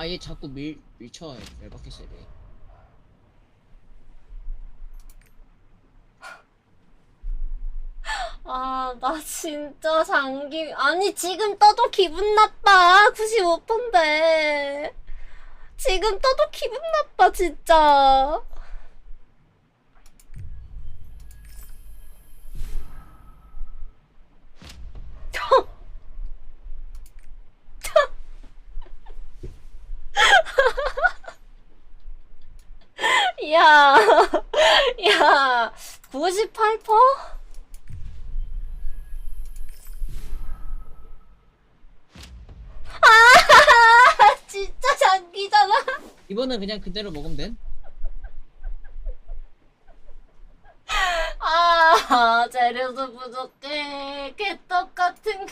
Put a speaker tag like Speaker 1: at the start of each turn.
Speaker 1: 아얘 자꾸 밀 밀쳐 열받겠어야 돼.
Speaker 2: 아, 나 진짜 장기, 아니, 지금 떠도 기분 나빠. 95%인데. 지금 떠도 기분 나빠, 진짜. 야, 야, 98%? 아, 진짜 장기잖아.
Speaker 1: 이번엔 그냥 그대로 먹으면 돼.
Speaker 2: 아, 재료도 부족해. 개떡 같은 거.